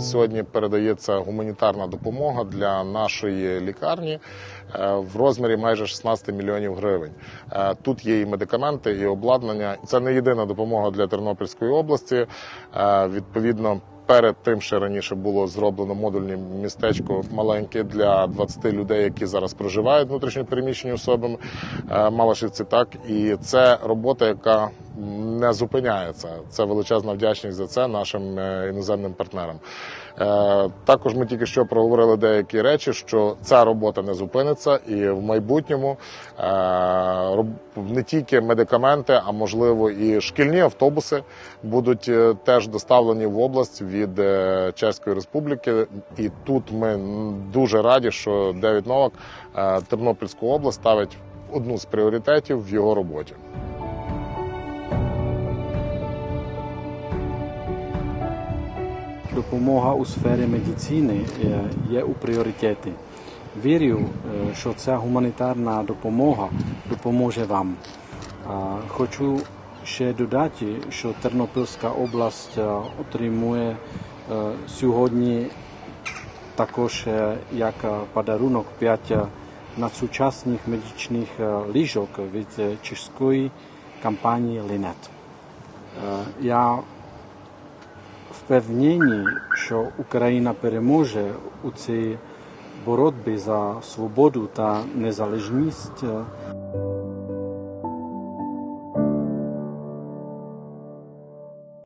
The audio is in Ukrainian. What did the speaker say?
Сьогодні передається гуманітарна допомога для нашої лікарні е, в розмірі майже 16 мільйонів гривень. Е, Тут є і медикаменти, і обладнання. Це не єдина допомога для Тернопільської області. Е, Відповідно. Перед тим ще раніше було зроблено модульне містечко маленьке для 20 людей, які зараз проживають внутрішньо переміщені особами. Малашівці так. І це робота, яка не зупиняється. Це величезна вдячність за це нашим е, іноземним партнерам. Е, Також ми тільки що проговорили деякі речі, що ця робота не зупиниться, і в майбутньому е, не тільки медикаменти, а можливо і шкільні автобуси будуть теж доставлені в область від Чеської Республіки. І тут ми дуже раді, що Девід Новак Тернопільську область ставить одну з пріоритетів в його роботі. Допомога у сфері медицини е, є у пріоритеті. Вірю, е, що ця гуманітарна допомога допоможе вам. Хочу ще додати, що Тернопільська область е, отримує сьогодні також як подарунок 5 надсучасних медичних ліжок від чеської компанії. Е, Я впевнені, що Україна переможе у цій боротьбі за свободу та незалежність.